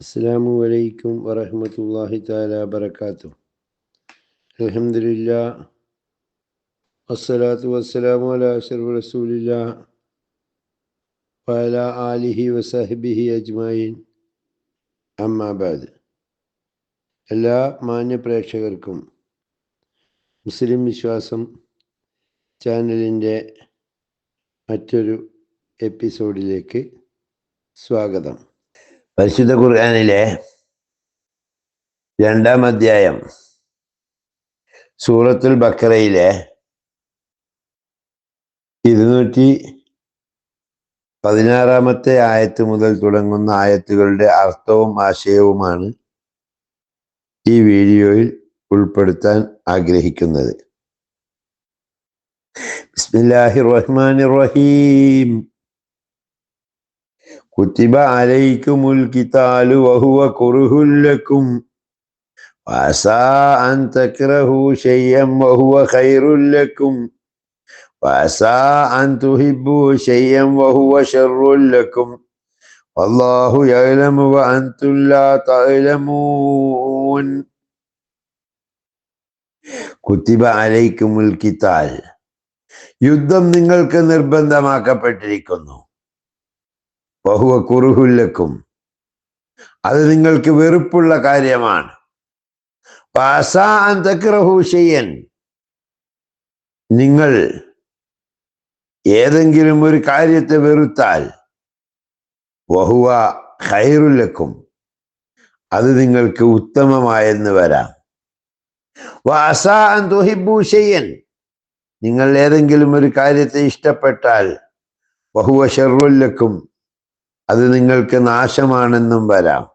അസ്സാം വലൈക്കും വറഹമത്തല്ലാഹി താല വബർക്കാത്തു അലഹമില്ല വസ്സലാത്തു വസ്സലാമു അല അഷറഫ് റസൂലില്ല വല ആലിഹി വസാഹിബിഹി അജ്മായിൻ അമ്മാബാദ് എല്ലാ മാന്യ പ്രേക്ഷകർക്കും മുസ്ലിം വിശ്വാസം ചാനലിന്റെ മറ്റൊരു എപ്പിസോഡിലേക്ക് സ്വാഗതം. പരിശുദ്ധ ഖുർആാനിലെ രണ്ടാം അധ്യായം സൂറത്തുൽ ബക്കറയിലെ ഇരുന്നൂറ്റി പതിനാറാമത്തെ ആയത്ത് മുതൽ തുടങ്ങുന്ന ആയത്തുകളുടെ അർത്ഥവും ആശയവുമാണ് ഈ വീഡിയോയിൽ ഉൾപ്പെടുത്താൻ ആഗ്രഹിക്കുന്നത്. ബിസ്മില്ലാഹി റഹ്മാൻ റഹീം. كتب عليكم القتال وهو كره لكم وعسى أن تكرهوا شيئا وهو خير لكم وعسى أن تحبوا شيئا وهو شر لكم والله يعلم وأنتم لا تعلمون കുത്തിബ അലൈക്കുമുൽ കിതാൽ യുദ്ധം നിങ്ങൾക്ക് നിർബന്ധമാക്കപ്പെട്ടിരിക്കുന്നു ബഹുവ കുറുഹുല്ലക്കും. അത് നിങ്ങൾക്ക് വെറുപ്പുള്ള കാര്യമാണ്. പാസാന്തക്രഹൂഷയൻ നിങ്ങൾ ഏതെങ്കിലും ഒരു കാര്യത്തെ വെറുത്താൽ വഹുവ ഹൈറുല്ലക്കും അത് നിങ്ങൾക്ക് ഉത്തമമായെന്ന് വരാം. വാസാൻ നിങ്ങൾ ഏതെങ്കിലും ഒരു കാര്യത്തെ ഇഷ്ടപ്പെട്ടാൽ ബഹുവ ഷെറുല്ലക്കും. അത് നിങ്ങൾക്ക് നാശമാണെന്നും വരാം.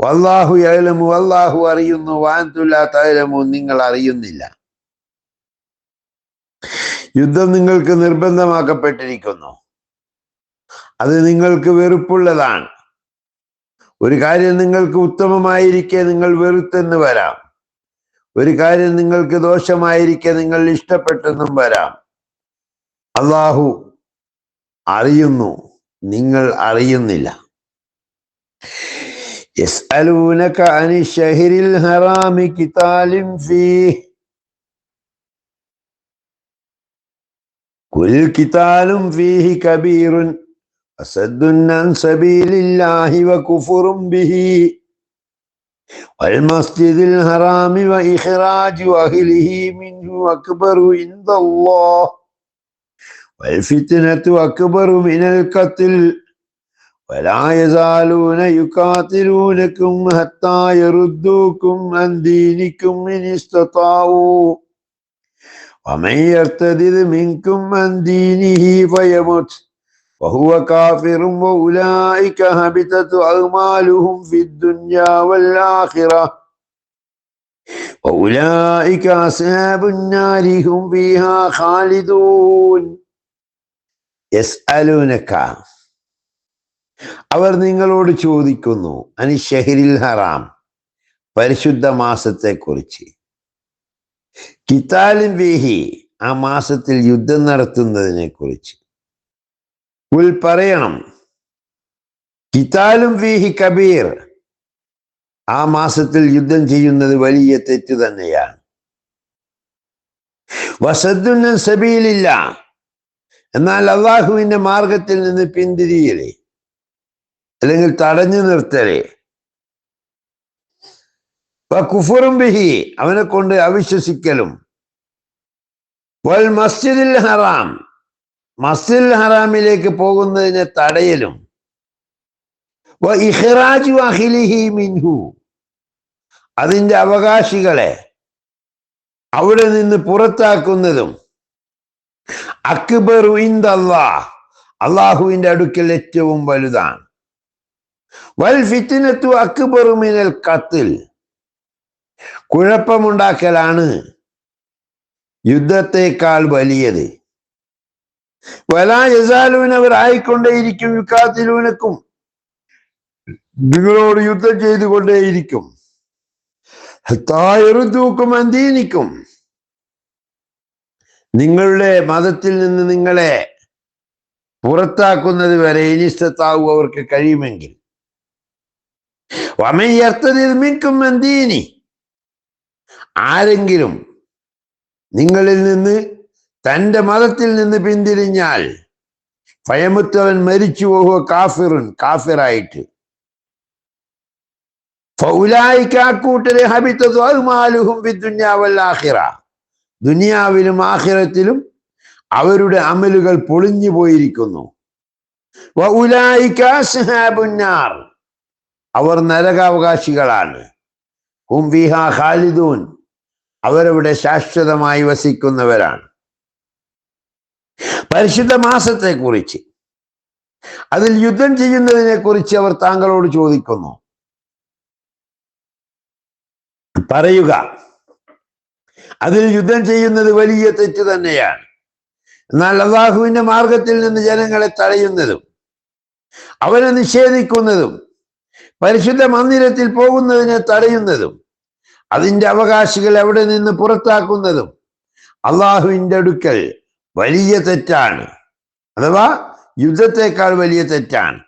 വല്ലാഹു ഏലമു വല്ലാഹു അറിയുന്നു. വാൻതുല്ലാ തയലമു നിങ്ങൾ അറിയുന്നില്ല. യുദ്ധം നിങ്ങൾക്ക് നിർബന്ധമാക്കപ്പെട്ടിരിക്കുന്നു. അത് നിങ്ങൾക്ക് വെറുപ്പുള്ളതാണ്. ഒരു കാര്യം നിങ്ങൾക്ക് ഉത്തമമായിരിക്കെ നിങ്ങൾ വെറുത്തെന്ന് വരാം. ഒരു കാര്യം നിങ്ങൾക്ക് ദോഷമായിരിക്കെ നിങ്ങൾ ഇഷ്ടപ്പെട്ടെന്നും വരാം. അള്ളാഹു അറിയുന്നു. നിങ്ങൾ അറിയുന്നില്ല يسألونك عن الشهر الحرام قتال فيه قل قتال فيه كبير وصد عن سبيل الله وكفر به والمسجد الحرام وإخراج أهله منه أكبر عند الله والفتنة أكبر من القتل ولا يزالون يقاتلونكم حتى يردوكم عن دينكم إن استطاعوا. ومن يرتد منكم عن دينه فيمت وهو كافر وأولئك هبطت أعمالهم في الدنيا والآخرة. وأولئك أصحاب النار هم فيها خالدون. യസ്അലൂനക്ക. അവർ നിങ്ങളോട് ചോദിക്കുന്നു അനി ഷെഹരിൽ ഹറാം പരിശുദ്ധ മാസത്തെ കുറിച്ച് കിതാലിൻ വേഹി ആ മാസത്തിൽ യുദ്ധം നടത്തുന്നതിനെ കുറിച്ച് ഉൽ പറയണം കിതാലും വേഹി കബീർ ആ മാസത്തിൽ യുദ്ധം ചെയ്യുന്നത് വലിയ തെറ്റ് തന്നെയാണ്. വസദ്ദുന്ന സബീലില്ല എന്നാൽ അള്ളാഹുവിന്റെ മാർഗത്തിൽ നിന്ന് പിന്തിരിയലേ. അല്ലെങ്കിൽ തടഞ്ഞു നിർത്തലേ. കുഫറും ബിഹി അവനെ കൊണ്ട് അവിശ്വസിക്കലും. വൽ മസ്ജിദിൽ ഹറാം മസ്ജിദ് ഹറാമിലേക്ക് പോകുന്നതിനെ തടയലും. മിൻഹു അതിന്റെ അവകാശികളെ അവിടെ നിന്ന് പുറത്താക്കുന്നതും. ഇന്ദല്ലാഹ് അള്ളാഹുവിന്റെ അടുക്കൽ ഏറ്റവും വലുതാണ്. വൽ ഫിത്തിനത്തു അക്ബറു മിനൽ കത്തിൽ കുഴപ്പമുണ്ടാക്കലാണ് യുദ്ധത്തെക്കാൾ വലിയത്. വലാ യസാലൂൻ ആയിക്കൊണ്ടേയിരിക്കും യുക്കാത്തിലൂനക്കും നിങ്ങളോട് യുദ്ധം ചെയ്തുകൊണ്ടേയിരിക്കും. തായറുതൂക്കും അന്തീനിക്കും. നിങ്ങളുടെ മതത്തിൽ നിന്ന് നിങ്ങളെ പുറത്താക്കുന്നത് വരെ ഇനിസ്തത്താവു അവർക്ക് കഴിയുമെങ്കിൽ. അൻ ദീനി. ആരെങ്കിലും നിങ്ങളിൽ നിന്ന് തന്റെ മതത്തിൽ നിന്ന് പിന്തിരിഞ്ഞാൽ ഭയമുത്തവൻ മരിച്ചു പോകുക കാഫിറുൻ കാഫിറായിട്ട്. ഫൗലായിക്കാക്കൂട്ടരെ ഹബിത്തതും അഹ്മാലുഹും ബിദ്ദുന്യാവല്ലാഹിറ ദുനിയാവിലും ആഖിറത്തിലും അവരുടെ അമലുകൾ പൊളിഞ്ഞു പോയിരിക്കുന്നു. അവർ നരകാവകാശികളാണ്. ഹും ഫീഹാ ഖാലിദൂൻ. അവരവിടെ ശാശ്വതമായി വസിക്കുന്നവരാണ്. പരിശുദ്ധ മാസത്തെ കുറിച്ച് അതിൽ യുദ്ധം ചെയ്യുന്നതിനെ കുറിച്ച് അവർ താങ്കളോട് ചോദിക്കുന്നു. പറയുക. അതിൽ യുദ്ധം ചെയ്യുന്നത് വലിയ തെറ്റ് തന്നെയാണ്. എന്നാൽ അള്ളാഹുവിന്റെ മാർഗത്തിൽ നിന്ന് ജനങ്ങളെ തടയുന്നതും അവരെ നിഷേധിക്കുന്നതും പരിശുദ്ധ മന്ദിരത്തിൽ പോകുന്നതിനെ തടയുന്നതും അതിന്റെ അവകാശികൾ അവിടെ നിന്ന് പുറത്താക്കുന്നതും അള്ളാഹുവിന്റെ അടുക്കൽ വലിയ തെറ്റാണ്. അഥവാ യുദ്ധത്തെക്കാൾ വലിയ തെറ്റാണ്.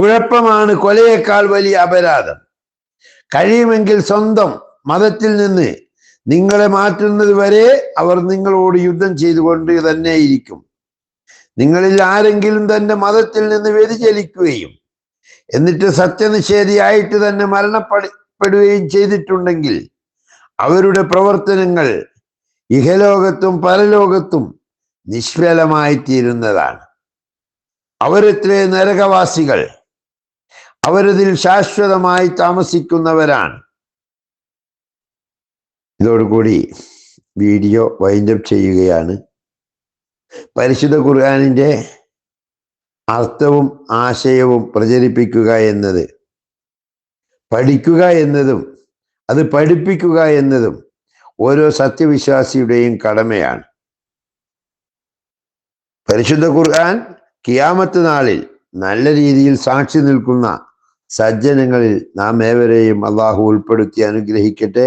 കുഴപ്പമാണ് കൊലയേക്കാൾ വലിയ അപരാധം. കഴിയുമെങ്കിൽ സ്വന്തം മതത്തിൽ നിന്ന് നിങ്ങളെ മാറ്റുന്നത് വരെ അവർ നിങ്ങളോട് യുദ്ധം ചെയ്തുകൊണ്ട് തന്നെ ഇരിക്കും നിങ്ങളിൽ ആരെങ്കിലും തന്റെ മതത്തിൽ നിന്ന് വ്യതിചലിക്കുകയും എന്നിട്ട് സത്യനിഷേധിയായിട്ട് തന്നെ മരണപ്പെടുകയും ചെയ്തിട്ടുണ്ടെങ്കിൽ അവരുടെ പ്രവർത്തനങ്ങൾ ഇഹലോകത്തും പരലോകത്തും നിഷ്ഫലമായി തീരുന്നതാണ് അവരെത്രേ നരകവാസികൾ അവരതിൽ ശാശ്വതമായി താമസിക്കുന്നവരാണ്. ഇതോടുകൂടി വീഡിയോ വൈൻഡപ്പ് ചെയ്യുകയാണ്. പരിശുദ്ധ ഖുർആാനിന്റെ അർത്ഥവും ആശയവും പ്രചരിപ്പിക്കുക എന്നത് പഠിക്കുക എന്നതും അത് പഠിപ്പിക്കുക എന്നതും ഓരോ സത്യവിശ്വാസിയുടെയും കടമയാണ്. പരിശുദ്ധ ഖുർആൻ കിയാമത്ത് നാളിൽ നല്ല രീതിയിൽ സാക്ഷി നിൽക്കുന്ന സജ്ജനങ്ങളിൽ നാം ഏവരെയും അള്ളാഹു ഉൾപ്പെടുത്തി അനുഗ്രഹിക്കട്ടെ.